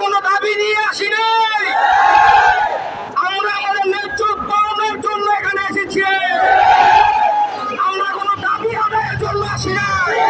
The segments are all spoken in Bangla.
কোনো দাবি নিয়ে আসি নাই। আমরা আমাদের ন্যায্য পাওনার জন্য এখানে এসেছি। আমরা কোনো দাবি আদায়ের জন্য আসি নাই।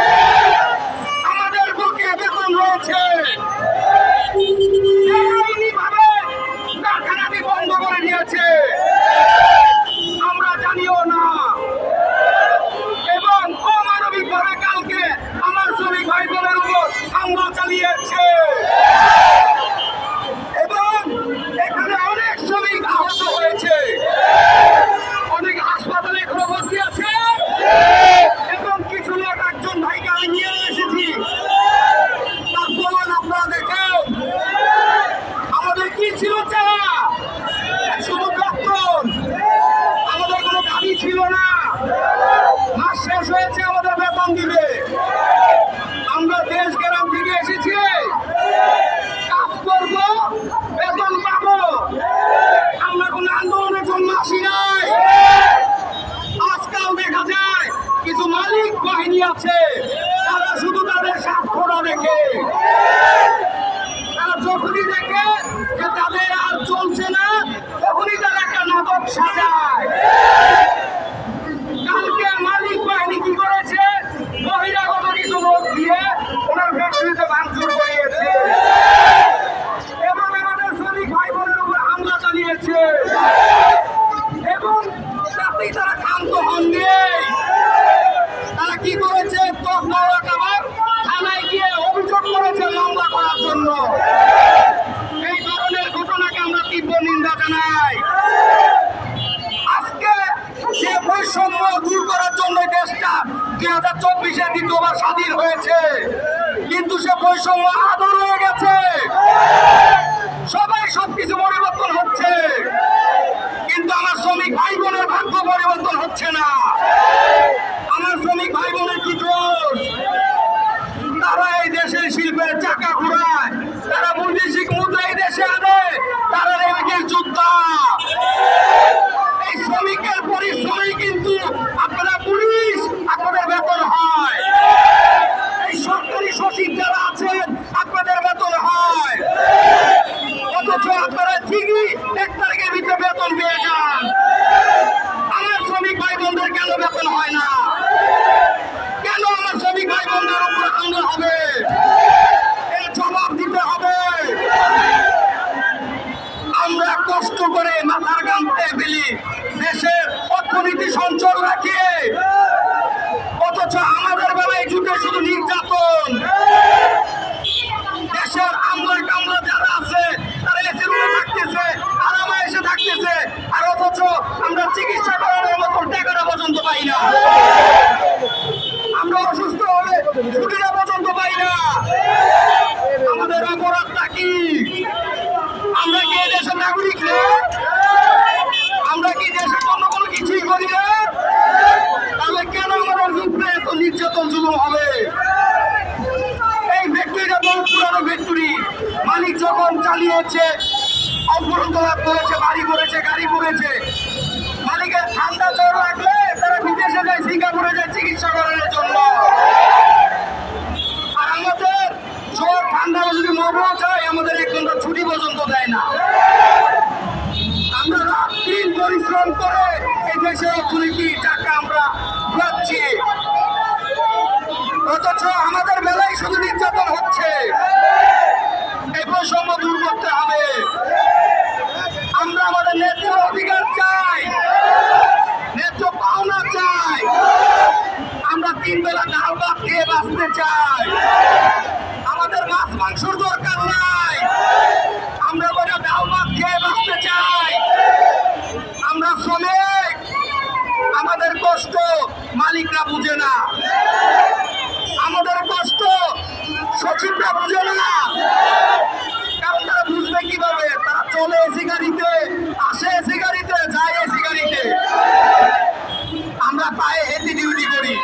তাতেই তারা ক্ষান্ত হননি তারা কি করেছে? তখন আবার থানায় গিয়ে অভিযোগ করেছে মামলা করার জন্য। এই ধরনের ঘটনাকে আমরা তীব্র নিন্দা জানাই। আজকে যে বৈষম্য দূর করার জন্য দেশটা দুই হাজার চব্বিশে দ্বিতীয়বার স্বাধীন হয়েছে। কিন্তু সে বৈষম্য আদর হয়ে গেছে সবাই সবকিছু পরিবর্তন হচ্ছে কিন্তু আমার শ্রমিক ভাই বোনের ভাগ্য পরিবর্তন হচ্ছে না আমার শ্রমিক ভাই বোনের কি দোষ তারা এই দেশের শিল্পের চাকা ঘুরায় তারা বৈদেশিক মুদ্রা এই দেশে আনে তারা রেমিটেন্স যোদ্ধা এই শ্রমিকের পরিশ্রমে কিন্তু আপনারা পুলিশ আপনাদের বেতন হয় এই সরকারি সচিব যারা আছেন আপনাদের বেতন হয় অথচ আপনারা ঠিকই এক তারিখের ভিতরে বেতন পেয়ে যান আমার শ্রমিক ভাই বোনদের কেন বেতন হয় না কেন আমার শ্রমিক ভাই বোনদের উপর হামলা হবে এর জবাব দিতে হবে আমরা কষ্ট করে মাথার গাম ফেলি দেশের অর্থনীতি সঞ্চল রাখিয়ে, অথচ আমাদের বেলায় জুটে শুধু নির্যাতন। দেশের আমলা কামলা যারা আছে, তারা এসে রুমে থাকতেছে, আরামে এসে থাকতেছে, আর অথচ আমরা চিকিৎসা করানোর মতো টাকাটা পর্যন্ত পাই না। আমরা অসুস্থ হলে ছুটিটা পর্যন্ত পাই না। আমাদের অপরাধটা কি? আমরা কি দেশের নাগরিক না আমরা কি দেশের জন্য কোনো কিছুই করি না তাহলে কেন আমাদের উপরে এত নির্যাতন শুরু হবে এই ফ্যাক্টরিটা বহু পুরানো ফ্যাক্টরি মালিক যখন চালিয়েছে করেছে, বাড়ি করেছে, গাড়ি করেছে। মালিকের ঠান্ডা জ্বর লাগলে তারা বিদেশে যায়, সিঙ্গাপুরে যায় চিকিৎসা করানোর জন্য। আর আমাদের জ্বর, ঠান্ডা যদি মরও যায় আমাদের এক ঘণ্টা ছুটি পর্যন্ত দেয় না। আমরা রাত দিন পরিশ্রম করে এই দেশের অর্থনীতি টাকা আমরা পাচ্ছি অথচ আমাদের বেলায় শুধু নির্যাতন হচ্ছে এই বৈষম্য দূর করতে হবে আমরা আমাদের ন্যায্য অধিকার চাই ন্যায্য পাওনা চাই আমরা তিন বেলা ডাল ভাত খেয়ে বাঁচতে চাই আমাদের মাছ মাংসর দরকার নাই আমরা বলে ডাল ভাত খেয়ে বাঁচতে চাই আমরা শ্রমিক আমাদের কষ্ট মালিকরা বুঝে না। আমাদের কষ্ট, সচিবরা বুঝে না। কারণ বুঝবে কীভাবে? তারা চলে এসি গাড়িতে, আসে এসি গাড়িতে, যায় এসি গাড়িতে। আমরা পায়ে হেঁটে ডিউটি করি।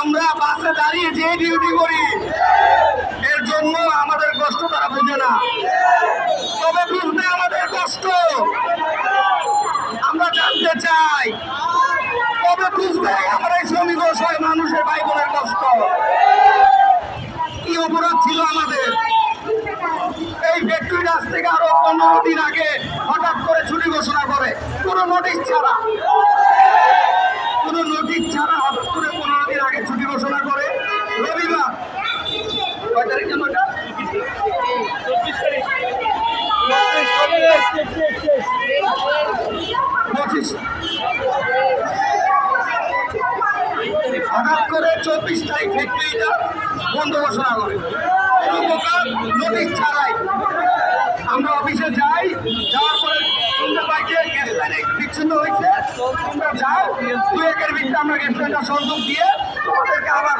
আমরা বাসে দাঁড়িয়ে যে ডিউটি করি। এর জন্য আমাদের কষ্ট তারা বুঝে না। তবে বুঝবে আমাদের কষ্ট। আমরা জানতে চাই বুঝবে আমরা এই শ্রমিক অসহায় মানুষের ভাই বোনের কষ্ট। কি অপরাধ ছিল আমাদের? পনেরো দিন আগে হঠাৎ করে ছুটি ঘোষণা করে, কোনো নোটিশ ছাড়া। কোনো নোটিশ ছাড়া হঠাৎ করে পনেরো দিন আগে ছুটি ঘোষণা করে। রবিবার। কয় তারিখ যেন ওটা? পঁচিশ হঠাৎ করে চব্বিশ তারিখ ফ্যাক্টরিটা নোটিশ ছাড়াই আমরা অফিসে যাই, যাওয়ার পরে শুনতে পাই যে বিচ্ছিন্ন হয়েছে। তোমরা যাও দু একের ভিত্তিতে আমরা গ্যাস লাইনটা দিয়ে তোমাদেরকে আবার